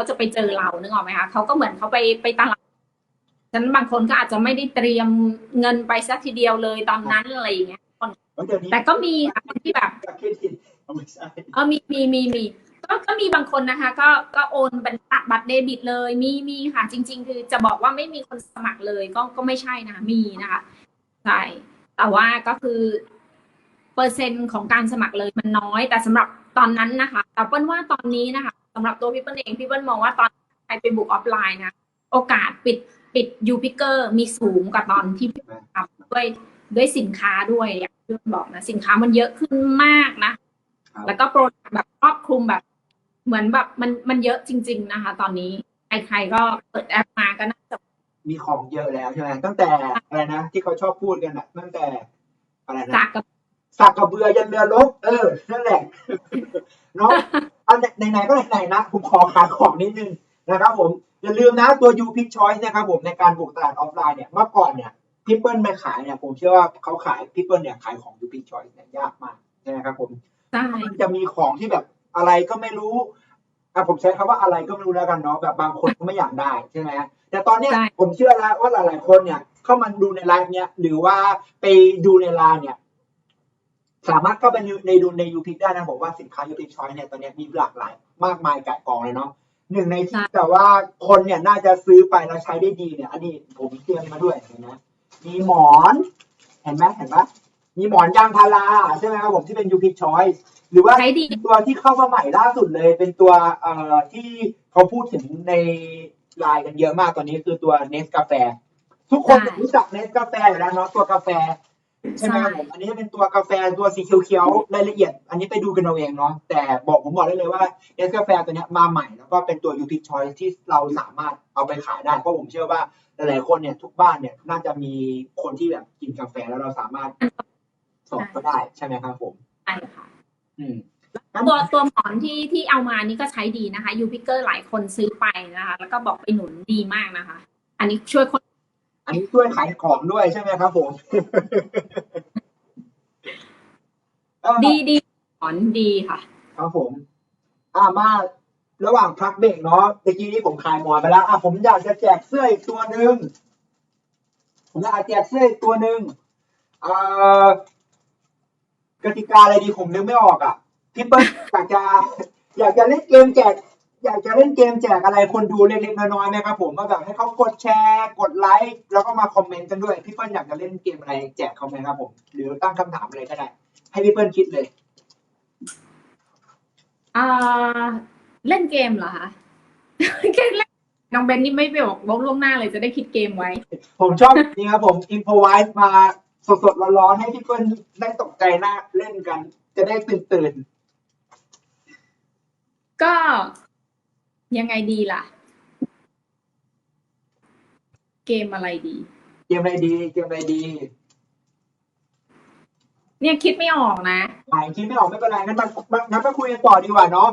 ก็จะไปเจอเรานึกออกไหมคะเขาก็เหมือนเขาไปไปตลาดฉะนั้นบางคนก็อาจจะไม่ได้เตรียมเงินไปสักทีเดียวเลยตอนนั้นอะไรอย่างเงี้ยแล้วเดี๋ยวนี้แต่ก็มีค่ะคนที่แบบจากเครดิตเอาไม่ใช่เออมีมีมีมีก็ก็มีบางคนนะคะ ก็ก็โอนเป็นบัตรเดบิตเลย มีมีค่ะ จริง ๆ คือจะบอกว่าไม่มีคนสมัครเลยก็ก็ไม่ใช่นะมีนะคะใช่แต่ว่าก็คือเปอร์เซ็นต์ของการสมัครเลยมันน้อย แต่สำหรับตอนนั้นนะคะแต่เปิ้ลว่าตอนนี้นะคะ สำหรับตัวพี่เปิ้ลเองพี่เปิ้ลมองว่าตอนใครไปบุกออฟไลน์นะโอกาสปิดปิดยูพิเกอร์มีสูงกว่าตอนที่พี่ทำด้วยด้วยสินค้าด้วยอย่างที่เปิ้ลบอกนะสินค้ามันเยอะขึ้นมากนะครับแล้วก็โปรดักต์แบบครอบคลุมแบบ เหมือนแบบมันมันเยอะจริง ๆ นะคะ ตอนนี้ใครๆก็เปิดแอปมาก็น่าจะมีของเยอะแล้วใช่ไหมตั้งแต่อะไรนะที่เขาชอบพูดกันอะตั้งแต่อะไรนะจากกับสักกระเบือยันเรือรบเออนั่นแหละเนาะอัน ไหนๆก็ไหนๆนะผมขอขายของนิดนึงนะครับผมอย่าลืมนะตัว U Pick Choice นะครับผมในการบุกตลาดออฟไลน์เนี่ยเมื่อก่อนเนี่ยพี่เปิ้ลไปขายเนี่ยผมเชื่อว่าเขาขายพี่เปิ้ลเนี่ยขายของ U Pick Choice เนี่ยยากมากใช่ไหมครับผมใช่มันจะมีของที่แบบอะไรก็ไม่รู้อะผมใช้คำว่าอะไรก็ไม่รู้แล้วกันเนาะแบบบางคนก็ไม่อยากได้ใช่ไหมแต่ตอนเนี้ยผมเชื่อแล้วว่าหลาย ๆ คนเนี่ยเข้ามาดูในไลฟ์เนี่ยหรือว่าไปดูในไลน์เนี่ย สามารถเข้าไปในดูในยูพิกได้นะผมว่าสินค้ายูพิกชอยเนี่ยตอนเนี้ยมีหลากหลายมากมายกายกองเลยเนาะหนึ่งในที่แต่ว่าคนเนี่ยน่าจะซื้อไปแล้วใช้ได้ดีเนี่ย อันนี้ผมเตรียมมาด้วยเห็นไหมมีหมอนเห็นไหมเห็นไหมมีหมอนยางพาราใช่ไหมครับผมที่เป็นยูพิกชอยหรือว่าใช้ดีตัวที่เข้ามาใหม่ล่าสุดเลย เป็นตัวเอ่อที่เขาพูดถึงในไลน์กันเยอะมากตอนนี้คือตัวเนสกาแฟทุกคนใช่รู้จักเนสกาแฟอยู่แล้วเนาะตัวกาแฟ ใช่ไหมครับผมอันนี้เป็นตัวกาแฟตัวสีเขียวๆรายละเอียด อันนี้ไปดูกันเอาเองเนาะแต่บอกผมบอกได้เลยว่าเนสกาแฟตัวเนี้ยมาใหม่แล้วก็เป็นตัวยูทิชชอยที่เราสามารถเอาไปขายได้เพราะผมเชื่อว่าหลายๆคนเนี่ยทุกบ้านเนี่ยน่าจะมีคนที่แบบกินกาแฟแล้วเราสามารถส่งก็ได้ใช่ไหมครับผมใช่ค่ะ อืมตัวตัวหมอนที่ที่เอามานี่ก็ใช้ดีนะคะยูพิเกอร์หลายคนซื้อไปนะคะ แล้วก็บอกไปหนุนดีมากนะคะ อันนี้ช่วยคน อันนี้ช่วยขายของด้วยใช่ไหมครับผมเอ่อดีดีหมอนดีค่ะ ครับผม อ่ามาระหว่างพักเบรกเนาะตะกี้นี้ผมขายหมอนไปแล้ว อะผมอยากจะแจกเสื้ออีกตัวหนึ่งผมอยากจะแจกเสื้ออีกตัวหนึ่งอ่ากติกาอะไรดีผมนึกไม่ออกอะพี่เปิ้ลอยากจะอยากจะเล่นเกมแจก อยากจะเล่นเกมแจกอะไรคนดูเล็กๆน้อยๆไหมครับผมว่าแบบให้เขากดแชร์กดไลค์แล้วก็มาคอมเมนต์กันด้วยพี่เปิ้ลอยากจะเล่นเกมอะไรแจกเขาไหมครับผมหรือตั้งคำถามอะไรก็ได้ ให้พี่เปิ้ลคิดเลยอ่าเล่นเกมเหรอคะเกมเล่นน้องเบนนี่ไม่ไปบอกบอกล่วงหน้าเลยจะได้คิดเกมไว้ ผมชอบจริงครับผมอินโฟไวส์มาสดๆร้อนๆให้พี่เปิ้ลได้ตกใจหน้าเล่นกัน จะได้ตื่นตื่นก็ ยังไงดีล่ะ เกมอะไรดีๆเกมอะไรดี เกมอะไรดีเนี่ยคิดไม่ออกนะหายคิดไม่ออกไม่เป็นไรงั้นมามางั้นมาคุยกันต่อดีกว่าเนาะ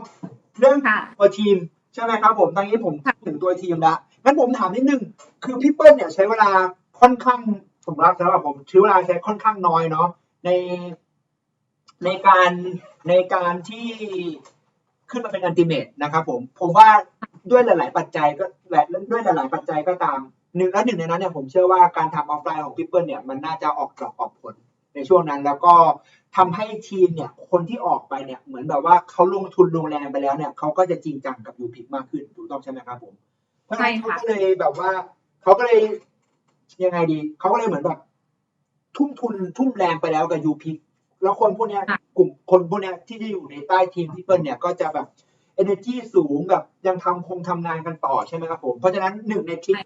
เรื่องค่ะตัวทีมใช่ไหมครับ ผมตอนนี้ผมค่ะถึงตัวทีมแล้วงั้นผมถามนิดนึงคือพี่เปิ้ลเนี่ยใช้เวลาค่อนข้างผมรับสำหรับผมใช้เวลาใช้ค่อนข้างน้อยเนาะในในการในการที่ ขึ้นมาเป็นอันติเมตนะครับผมผมว่าด้วยหลาย ๆ ปัจจัยก็และด้วยหลาย ๆ ปัจจัยก็ตามหนึ่งและหนึ่งในนั้นเนี่ยผมเชื่อว่าการทำออฟไลน์ของพี่เปิ้ลเนี่ยมันน่าจะออกดอกออกผลในช่วงนั้น แล้วก็ทำให้ทีมเนี่ยคนที่ออกไปเนี่ยเหมือนแบบว่าเขาลงทุนลงแรงไปแล้วเนี่ยเขาก็จะจริงจังกับยูพิกมากขึ้นถูกต้องใช่ไหมครับผมเพราะฉะนั้นเขาก็เลยแบบว่าเขาก็เลยยังไงดีเขาก็เลยเหมือนแบบทุ่มทุนทุ่มแรงไปแล้วกับยูพิก แล้วคนพวกเนี้ยกลุ่มคนพวกเนี้ยที่จะอยู่ในใต้ทีมพี่เปิ้ลเนี่ยก็จะแบบ energy สูงแบบยังทำคงทำงานกันต่อใช่ไหมครับผม เพราะฉะนั้นหนึ่งในทริค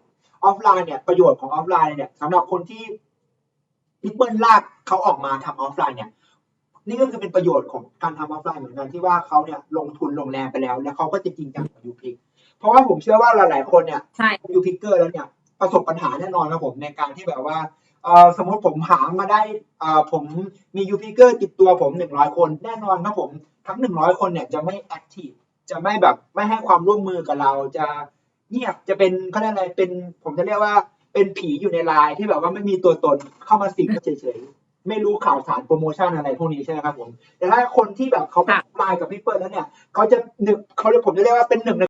ออฟไลน์เนี่ยประโยชน์ของออฟไลน์เนี่ยสำหรับคนที่พี่เปิ้ลลากเขาออกมาทำออฟไลน์เนี่ยนี่ก็คือเป็นประโยชน์ของการทำออฟไลน์เหมือนกันที่ว่าเขาเนี่ยลงทุนลงแรงไปแล้ว แล้วเขาก็จะจริงจังกับยูพิกเพราะว่าผมเชื่อว่าหลายๆคนเนี่ยใช่ยูพิกเกอร์แล้วเนี่ยประสบปัญหาแน่นอนครับผมในการที่แบบว่าเออ สมมติผมหามาได้เออผมมียูพิเกอร์ติดตัวผมหนึ่งร้อยคนแน่นอนครับผมทั้งหนึ่งร้อยคนเนี่ยจะไม่แอคทีฟจะไม่แบบไม่ให้ความร่วมมือกับเราจะเงียบจะเป็นเขาเรียกอะไรเป็นผมจะเรียกว่าเป็นผีอยู่ในไลน์ที่แบบว่าไม่มีตัวตนเข้ามาสิงเฉยๆไม่รู้ข่าวสารโปรโมชั่นอะไรพวกนี้ใช่ไหมครับผม แต่ถ้าคนที่แบบเขาไลน์กับพี่เปิ้ลแล้วเนี่ยเขาจะหนึ่งเขาเรียกผมจะเรียกว่าเป็นหนึ่ง